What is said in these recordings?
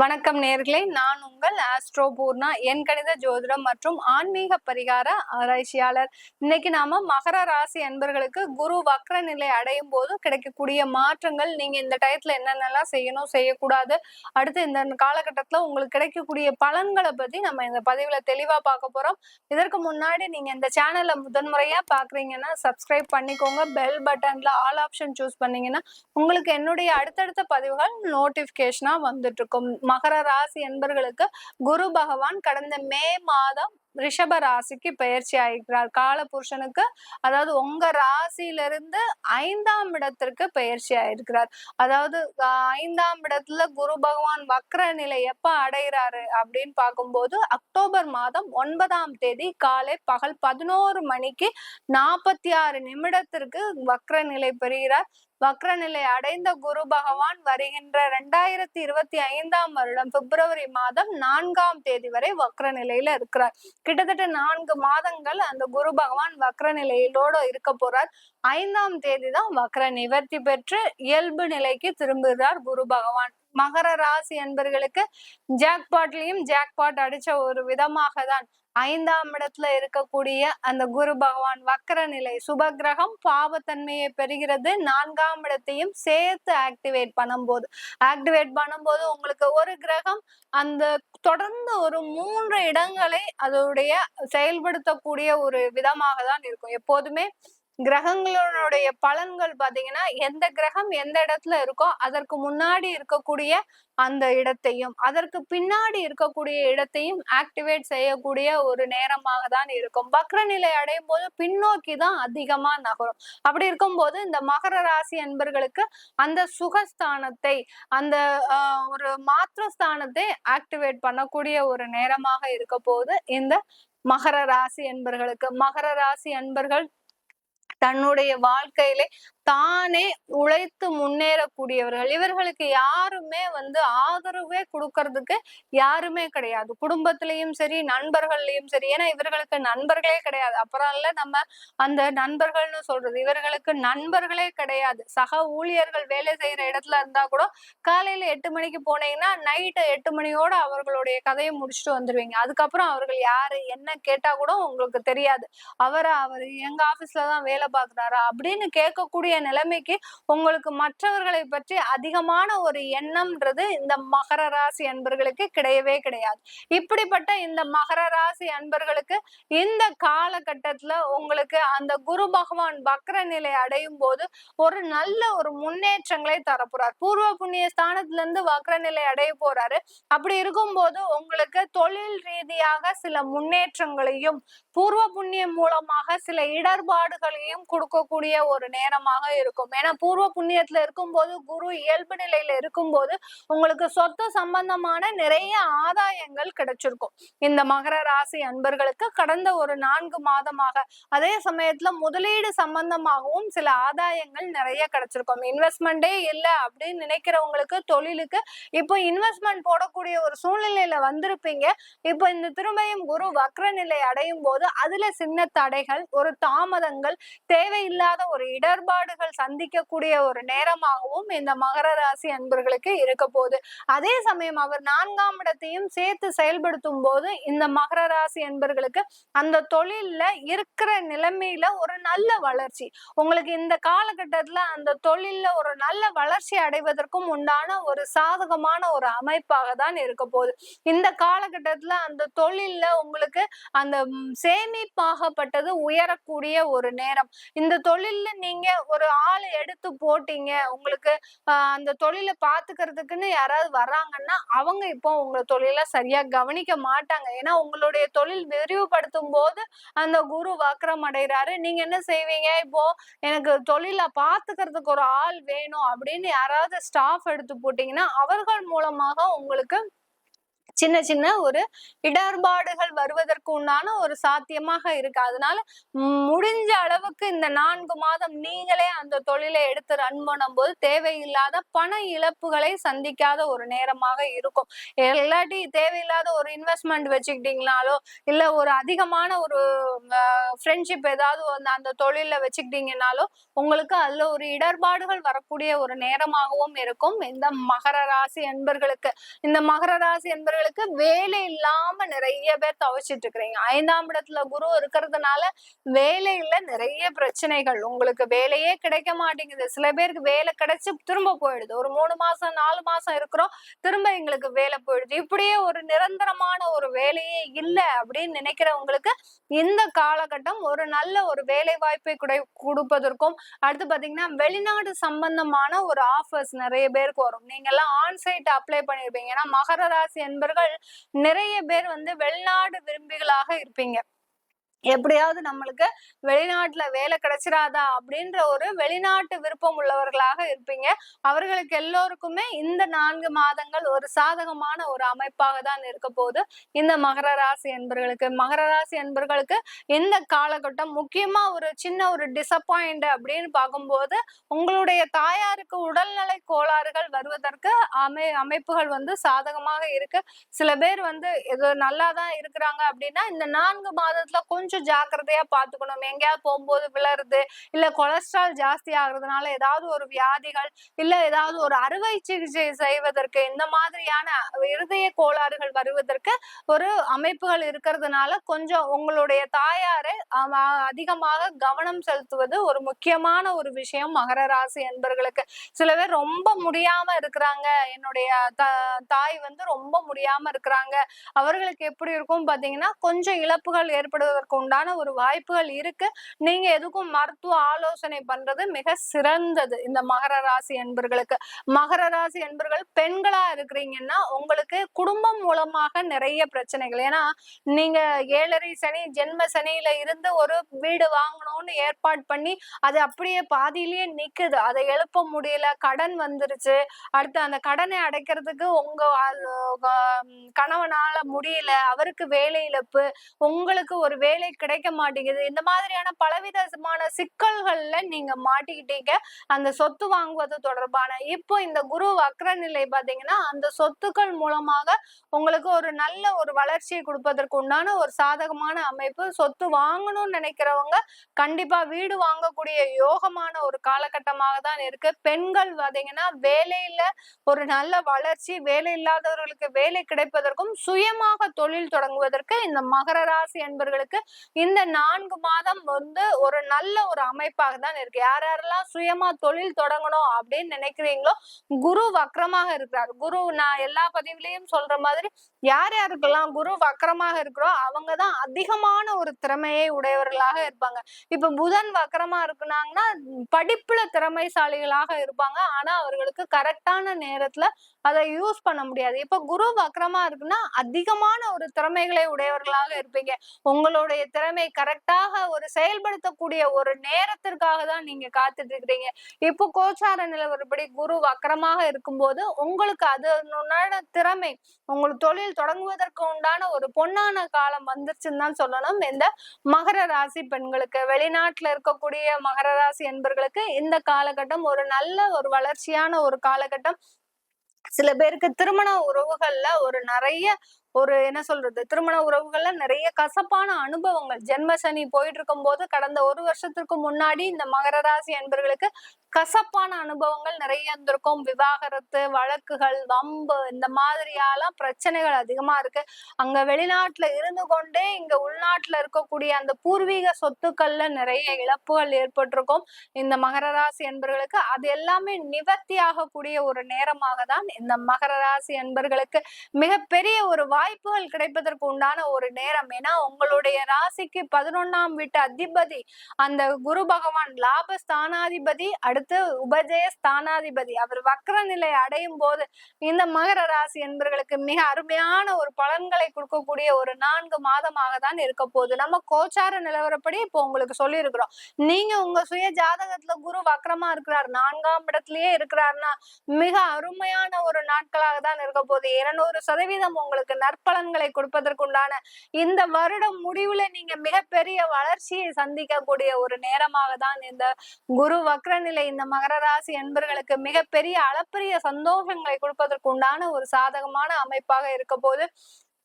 வணக்கம் நேர்களே. நான் உங்கள் ஆஸ்ட்ரோ பூர்ணா என் கணித ஜோதிடம் மற்றும் ஆன்மீக பரிகார ஆராய்ச்சியாளர். இன்னைக்கு நாம மகர ராசி அன்பர்களுக்கு குரு வக்ர நிலை அடையும் போது கிடைக்கக்கூடிய மாற்றங்கள் நீங்க இந்த டயத்துல என்னென்னலாம் செய்யணும் செய்யக்கூடாது அடுத்து இந்த காலகட்டத்துல உங்களுக்கு கிடைக்கக்கூடிய பலன்களை பத்தி நம்ம இந்த பதிவுல தெளிவா பார்க்க போறோம். இதற்கு முன்னாடி நீங்க இந்த சேனலை முதன்முறையா பாக்குறீங்கன்னா சப்ஸ்கிரைப் பண்ணிக்கோங்க. பெல் பட்டன்ல ஆல் ஆப்ஷன் சூஸ் பண்ணீங்கன்னா உங்களுக்கு என்னுடைய அடுத்தடுத்த பதிவுகள் நோட்டிபிகேஷனா வந்துட்டு இருக்கும். மகர ராசி என்பர்களுக்கு குரு பகவான் கடந்த மே மாதம் ரிஷப ராசிக்கு பயிற்சி ஆகிறார் கால புருஷனுக்கு அதாவது உங்க ராசியிலிருந்து ஐந்தாம் இடத்திற்கு பயிற்சி ஆயிருக்கிறார் அதாவது ஐந்தாம் இடத்துல குரு பகவான் வக்ர நிலை எப்ப அடைகிறாரு அப்படின்னு பார்க்கும்போது அக்டோபர் மாதம் ஒன்பதாம் தேதி காலை பகல் பதினோரு மணிக்கு நாற்பத்தி ஆறு நிமிடத்திற்கு வக்ர நிலை பெறுகிறார். வக்ரநிலை அடைந்த குரு பகவான் வருகின்ற இரண்டாயிரத்தி இருபத்தி ஐந்தாம் வருடம் பிப்ரவரி மாதம் நான்காம் தேதி வரை வக்ர நிலையில இருக்கிறார். கிட்டத்தட்ட நான்கு மாதங்கள் அந்த குரு பகவான் வக்ர நிலையிலோட இருக்க போறார். ஐந்தாம் தேதி தான் வக்ர நிவர்த்தி பெற்று இயல்பு நிலைக்கு திரும்புகிறார் குரு பகவான். மகர ராசி என்பர்களுக்கு ஜாக்பாட்லயும் ஜாக்பாட் அடிச்ச ஒரு விதமாக தான் ஐந்தாம் இடத்துல இருக்கக்கூடிய அந்த குரு பகவான் வக்கர நிலை சுபகிரகம் பாவத்தன்மையை பெறுகிறது. நான்காம் இடத்தையும் சேர்த்து ஆக்டிவேட் பண்ணும்போது ஆக்டிவேட் பண்ணும்போது உங்களுக்கு ஒரு கிரகம் அந்த தொடர்ந்து ஒரு மூன்று இடங்களை அதோடைய செயல்படுத்தக்கூடிய ஒரு விதமாக தான் இருக்கும். எப்போதுமே கிரகங்களுடைய பலன்கள் பாத்தீங்கன்னா எந்த கிரகம் எந்த இடத்துல இருக்கோ அதற்கு முன்னாடி இருக்கக்கூடிய அந்த இடத்தையும் அதற்கு பின்னாடி இருக்கக்கூடிய இடத்தையும் ஆக்டிவேட் செய்யக்கூடிய ஒரு நேரமாக தான் இருக்கும். வக்ர நிலை அடையும் போது பின்னோக்கி தான் அதிகமா நகரும். அப்படி இருக்கும்போது இந்த மகர ராசி அன்பர்களுக்கு அந்த சுகஸ்தானத்தை அந்த ஒரு மாத்திரஸ்தானத்தை ஆக்டிவேட் பண்ணக்கூடிய ஒரு நேரமாக இருக்க போது இந்த மகர ராசி அன்பர்களுக்கு. மகர ராசி அன்பர்கள் தன்னுடைய வாழ்க்கையிலே தானே உழைத்து முன்னேறக்கூடியவர்கள். இவர்களுக்கு யாருமே வந்து ஆதரவே கொடுக்கறதுக்கு யாருமே கிடையாது. குடும்பத்திலையும் சரி நண்பர்கள்லயும் சரி. ஏன்னா இவர்களுக்கு நண்பர்களே கிடையாது. அப்புறம் இல்ல நம்ம அந்த நண்பர்கள்னு சொல்றது. இவர்களுக்கு நண்பர்களே கிடையாது. சக ஊழியர்கள் வேலை செய்யற இடத்துல இருந்தா கூட காலையில எட்டு மணிக்கு போனீங்கன்னா நைட்டு எட்டு மணியோட அவர்களுடைய கதையை முடிச்சுட்டு வந்துருவீங்க. அதுக்கப்புறம் அவர்கள் யாரு என்ன கேட்டா கூட உங்களுக்கு தெரியாது. அவரை அவர் எங்க ஆபீஸ்ல தான் வேலை பாக்குறாரா அப்படின்னு கேட்கக்கூடிய நிலைமைக்கு உங்களுக்கு மற்றவர்களை பற்றி அதிகமான ஒரு எண்ணம்ன்றது இந்த மகர ராசி அன்பர்களுக்கு கிடையவே கிடையாது. இப்படிப்பட்ட இந்த மகர ராசி அன்பர்களுக்கு இந்த காலகட்டத்துல உங்களுக்கு அந்த குரு பகவான் வக்ர நிலை அடையும் போது ஒரு நல்ல ஒரு முன்னேற்றங்களை தரப்போறார். பூர்வ புண்ணிய ஸ்தானத்துல இருந்து வக்ர நிலை அடைய போறாரு. அப்படி இருக்கும்போது உங்களுக்கு தொழில் ரீதியாக சில முன்னேற்றங்களையும் பூர்வ புண்ணியம் மூலமாக சில இடர்பாடுகளையும் கொடுக்கக்கூடிய ஒரு நேரமாக இருக்கும். ஏன்னா பூர்வ புண்ணியத்துல இருக்கும்போது குரு இயல்பு நிலையில இருக்கும்போது உங்களுக்கு சொத்து சம்பந்தமான நிறைய ஆதாயங்கள் கிடைச்சிருக்கும். இந்த மகர ராசி அன்பர்களுக்கு கடந்த ஒரு நான்கு மாதமாக அதே சமயத்துல முதலீடு சம்பந்தமாகவும் சில ஆதாயங்கள் நிறைய கிடைச்சிருக்கும். இன்வெஸ்ட்மெண்டே இல்லை அப்படின்னு நினைக்கிறவங்களுக்கு தொழிலுக்கு இப்போ இன்வெஸ்ட்மெண்ட் போடக்கூடிய ஒரு சூழ்நிலையில வந்திருப்பீங்க. இப்போ இந்த திரும்பியும் குரு வக்ர நிலை அடையும் போது அதுல சின்ன தடைகள் ஒரு தாமதங்கள் தேவையில்லாத ஒரு இடர்பாடுகள் சந்திக்கக்கூடிய ஒரு நேரமாகவும் இந்த மகர ராசி அன்பர்களுக்கு இருக்க போகுது. அதே சமயம் அவர் நான்காம் இடத்தையும் சேர்த்து செயல்படுத்தும் போது இந்த மகர ராசி அன்பர்களுக்கு அந்த தொழில்ல இருக்கிற நிலைமையில ஒரு நல்ல வளர்ச்சி. உங்களுக்கு இந்த காலகட்டத்துல அந்த தொழில்ல ஒரு நல்ல வளர்ச்சி அடைவதற்கும் உண்டான ஒரு சாதகமான ஒரு அமைப்பாக தான் இருக்க போகுது. இந்த காலகட்டத்துல அந்த தொழில்ல உங்களுக்கு அந்த சேமிப்பாகப்பட்டது உயரக்கூடிய ஒரு நேரம். இந்த தொழில்ல நீங்க ஒரு ஆள் எடுத்து போட்டீங்க. உங்களுக்கு அந்த தொழிலை பாத்துக்கிறதுக்குன்னு யாராவது வர்றாங்கன்னா அவங்க இப்போ உங்க தொழில சரியா கவனிக்க மாட்டாங்க. ஏன்னா உங்களுடைய தொழில் விரிவுபடுத்தும் போது அந்த குரு வக்கரம் அடைகிறாரு நீங்க என்ன செய்வீங்க? இப்போ எனக்கு தொழில பாத்துக்கிறதுக்கு ஒரு ஆள் வேணும் அப்படின்னு யாராவது ஸ்டாஃப் எடுத்து போட்டீங்கன்னா அவர்கள் மூலமாக உங்களுக்கு சின்ன சின்ன ஒரு இடர்பாடுகள் வருவதற்கு உண்டான ஒரு சாத்தியமாக இருக்கு. அதனால முடிஞ்ச அளவுக்கு இந்த நான்கு மாதம் நீங்களே அந்த தொழிலை எடுத்து ரன் பண்ணும் போது தேவையில்லாத பண இழப்புகளை சந்திக்காத ஒரு நேரமாக இருக்கும். இல்லாட்டி தேவையில்லாத ஒரு இன்வெஸ்ட்மெண்ட் வச்சுக்கிட்டீங்கனாலோ இல்ல ஒரு அதிகமான ஒரு ஃப்ரெண்ட்ஷிப் ஏதாவது அந்த தொழில வச்சுக்கிட்டீங்கனாலோ உங்களுக்கு அதுல ஒரு இடர்பாடுகள் வரக்கூடிய ஒரு நேரமாகவும் இருக்கும். இந்த மகர ராசி என்பர்களுக்கு இந்த மகர ராசி என்பர்களுக்கு வேலை இல்லாம நிறைய பேர் தவிச்சிட்டு இருக்கிறீங்க. ஐந்தாம் இடத்துல குரு இருக்கிறதுனால வேலையில நிறைய பிரச்சனைகள். உங்களுக்கு வேலையே கிடைக்க மாட்டேங்குது. சில பேருக்கு வேலை கிடைச்சு திரும்ப போயிடுது. ஒரு மூணு மாசம் நாலு மாசம் இருக்கிறோம் திரும்ப எங்களுக்கு வேலை போயிடுது. இப்படியே ஒரு நிரந்தரமான ஒரு வேலையே இல்லை அப்படின்னு நினைக்கிறவங்களுக்கு இந்த காலகட்டம் ஒரு நல்ல ஒரு வேலை வாய்ப்பை கொடுப்பதற்கும் அடுத்து பாத்தீங்கன்னா வெளிநாடு சம்பந்தமான ஒரு ஆஃபர்ஸ் நிறைய பேருக்கு வரும். நீங்க எல்லாம் ஆன்சைட் அப்ளை பண்ணிருப்பீங்க. ஏன்னா மகர ராசி என்பர்கள் நிறைய பேர் வந்து வெளிநாடு விரும்பிகளாக இருப்பீங்க. எப்படியாவது நம்மளுக்கு வெளிநாட்டுல வேலை கிடைச்சிராதா அப்படின்ற ஒரு வெளிநாட்டு விருப்பம் உள்ளவர்களாக இருப்பீங்க. அவர்களுக்கு எல்லோருக்குமே இந்த நான்கு மாதங்கள் ஒரு சாதகமான ஒரு அமைப்பாக தான் இருக்க போகுது. இந்த மகர ராசி என்பர்களுக்கு மகர ராசி என்பர்களுக்கு இந்த காலகட்டம் முக்கியமா ஒரு சின்ன ஒரு டிசப்பாயிண்ட் அப்படின்னு பார்க்கும்போது உங்களுடைய தாயாருக்கு உடல்நலை கோளாறுகள் வருவதற்கு அமை அமைப்புகள் வந்து சாதகமாக இருக்கு. சில பேர் வந்து இது நல்லா தான் இருக்கிறாங்க அப்படின்னா இந்த நான்கு மாதத்துல கொஞ்சம் கொஞ்சம் ஜாக்கிரதையா பாத்துக்கணும். எங்கேயாவது போகும்போது விழருது இல்ல கொலஸ்ட்ரால் ஜாஸ்தி ஆகுறதுனால ஏதாவது ஒரு வியாதிகள் இல்ல ஏதாவது ஒரு அறுவை சிகிச்சை செய்வதற்கு இந்த மாதிரியான இருதய கோளாறுகள் வருவதற்கு ஒரு அமைப்புகள் இருக்கிறதுனால கொஞ்சம் உங்களுடைய தாயாரை அதிகமாக கவனம் செலுத்துவது ஒரு முக்கியமான ஒரு விஷயம் மகர ராசி என்பர்களுக்கு. சில பேர் ரொம்ப முடியாம இருக்கிறாங்க. என்னுடைய தாய் வந்து ரொம்ப முடியாம இருக்கிறாங்க. அவர்களுக்கு எப்படி இருக்கும் பாத்தீங்கன்னா கொஞ்சம் இழப்புகள் ஏற்படுவதற்கு உண்டான ஒரு வாய்ப்புகள் இருக்கு. நீங்க எதுக்கும் மருத்துவ ஆலோசனை பண்றது மிக சிறந்தது இந்த மகர ராசி என்பர்களுக்கு. மகர ராசி என்பர்கள் பெண்களா இருக்கிறீங்கன்னா உங்களுக்கு குடும்பம் மூலமாக நிறைய பிரச்சனைகள். ஏன்னா நீங்க ஏழரை சனி ஜென்ம சனியில இருந்து ஒரு வீடு வாங்கணும் வாங்கணும்னு ஏற்பாடு பண்ணி அது அப்படியே பாதியிலேயே நிக்குது. அதை எழுப்ப முடியல. கடன் வந்துருச்சு. அடுத்து அந்த கடனை அடைக்கிறதுக்கு உங்க கணவனால முடியல. அவருக்கு வேலை இழப்பு. உங்களுக்கு ஒரு வேலை கிடைக்க மாட்டேங்குது. இந்த மாதிரியான பலவிதமான சிக்கல்கள்ல நீங்க மாட்டிக்கிட்டீங்க. அந்த சொத்து வாங்குவது தொடர்பான இப்போ இந்த குரு வக்ர நிலை பாத்தீங்கன்னா அந்த சொத்துக்கள் மூலமாக உங்களுக்கு ஒரு நல்ல ஒரு வளர்ச்சியை கொடுப்பதற்கு உண்டான ஒரு சாதகமான அமைப்பு. சொத்து வாங்கணும்னு நினைக்கிறவங்க கண்டிப்பா வீடு வாங்கக்கூடிய யோகமான ஒரு காலகட்டமாக தான் இருக்கு. பெண்கள் பாத்தீங்கன்னா வேலையில ஒரு நல்ல வளர்ச்சி வேலை இல்லாதவர்களுக்கு வேலை கிடைப்பதற்கும் சுயமாக தொழில் தொடங்குவதற்கு இந்த மகர ராசி என்பர்களுக்கு இந்த நான்கு மாதம் வந்து ஒரு நல்ல ஒரு அமைப்பாக தான் இருக்கு. யார் யாரெல்லாம் சுயமா தொழில் தொடங்கணும் அப்படின்னு நினைக்கிறீங்களோ குரு வக்கரமாக இருக்கிறார். குரு நான் எல்லா பதிவுலயும் சொல்ற மாதிரி யார் யாருக்கெல்லாம் குரு வக்கரமாக இருக்கிறோ அவங்க தான் அதிகமான ஒரு திறமையை உடையவர்களாக இருப்பாங்க. இப்ப புதன் வக்கரமா இருக்குனாங்கன்னா படிப்புல திறமைசாலிகளாக இருப்பாங்க. ஆனா அவர்களுக்கு கரெக்டான நேரத்துல அதை யூஸ் பண்ண முடியாது. இப்ப குரு வக்கரமா இருக்குன்னா அதிகமான ஒரு திறமைகளை உடையவர்களாக இருப்பீங்க. உங்களுடைய திறமை கரெக்டாக ஒரு செயல்படுத்தக்கூடிய ஒரு நேரத்திற்காக தான் நீங்க காத்துட்டு இருக்கிறீங்க இப்போ கோச்சார நிலவரப்படி குரு வக்கரமாக இருக்கும்போது உங்களுக்கு அது திறமை உங்களுக்கு தொழில் தொடங்குவதற்கு உண்டான ஒரு பொன்னான காலம் வந்துருச்சுன்னு தான் சொல்லணும். இந்த மகர ராசி பெண்களுக்கு வெளிநாட்டுல இருக்கக்கூடிய மகர ராசி என்பர்களுக்கு இந்த காலகட்டம் ஒரு நல்ல ஒரு வளர்ச்சியான ஒரு காலகட்டம். சில பேருக்கு திருமண உறவுகள்ல ஒரு நிறைய ஒரு என்ன சொல்றது திருமண உறவுகள்ல நிறைய கசப்பான அனுபவங்கள். ஜென்ம சனி போயிட்டு இருக்கும் போது கடந்த ஒரு வருஷத்துக்கு முன்னாடி இந்த மகர ராசி என்பர்களுக்கு கசப்பான அனுபவங்கள் நிறைய இருந்திருக்கும். விவாகரத்து வழக்குகள் வம்பு இந்த மாதிரியாலாம் பிரச்சனைகள் அதிகமா இருக்கு. அங்க வெளிநாட்டுல இருந்து கொண்டே இங்க உள்நாட்டுல இருக்கக்கூடிய அந்த பூர்வீக சொத்துக்கள்ல நிறைய இழப்புகள் ஏற்பட்டிருக்கும். இந்த மகர ராசி என்பர்களுக்கு அது எல்லாமே நிவர்த்தி ஆகக்கூடிய ஒரு நேரமாக தான் இந்த மகர ராசி என்பர்களுக்கு மிகப்பெரிய ஒரு வாய் வாய்ப்புகள் கிடைப்பதற்கு உண்டான ஒரு நேரம். ஏன்னா உங்களுடைய ராசிக்கு பதினொன்னாம் வீட்டு அதிபதி அந்த குரு பகவான் லாப ஸ்தானாதிபதி அடுத்து உபஜய ஸ்தானாதிபதி அவர் வக்ர நிலை அடையும் போது இந்த மகர ராசி என்பர்களுக்கு மிக அருமையான ஒரு பலன்களை கொடுக்கக்கூடிய ஒரு நான்கு மாதமாக தான் இருக்க போகுது. நம்ம கோச்சார நிலவரப்படி இப்போ உங்களுக்கு சொல்லியிருக்கிறோம். நீங்க உங்க சுய ஜாதகத்துல குரு வக்ரமா இருக்கிறார் நான்காம் இடத்திலேயே இருக்கிறார்னா மிக அருமையான ஒரு நாட்களாக தான் இருக்க போகுது. இருநூறு சதவீதம் உங்களுக்கு நற்பலன்களை கொடுப்பதற்குண்டான இந்த வருடம் முடிவுல நீங்க மிகப்பெரிய வளர்ச்சியை சந்திக்கக்கூடிய ஒரு நேரமாக தான் இந்த குரு வக்ரநிலை இந்த மகர ராசி என்பர்களுக்கு மிகப்பெரிய அளப்பரிய சந்தோஷங்களை கொடுப்பதற்குண்டான ஒரு சாதகமான அமைப்பாக இருக்க போது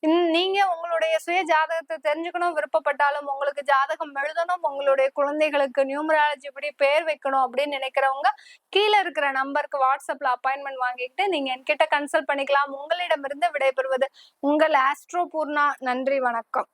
நீங்க உங்களுடைய சுய ஜாதகத்தை தெரிஞ்சுக்கணும் விருப்பப்பட்டாலும் உங்களுக்கு ஜாதகம் எழுதணும் உங்களுடைய குழந்தைகளுக்கு நியூமராலஜி இப்படி பேர் வைக்கணும் அப்படின்னு நினைக்கிறவங்க கீழே இருக்கிற நம்பருக்கு வாட்ஸ்அப்ல அப்பாயின்மெண்ட் வாங்கிக்கிட்டு நீங்க என்கிட்ட கன்சல்ட் பண்ணிக்கலாம். உங்களிடமிருந்து விடைபெறுவது உங்கள் ஆஸ்ட்ரோ பூர்ணா. நன்றி வணக்கம்.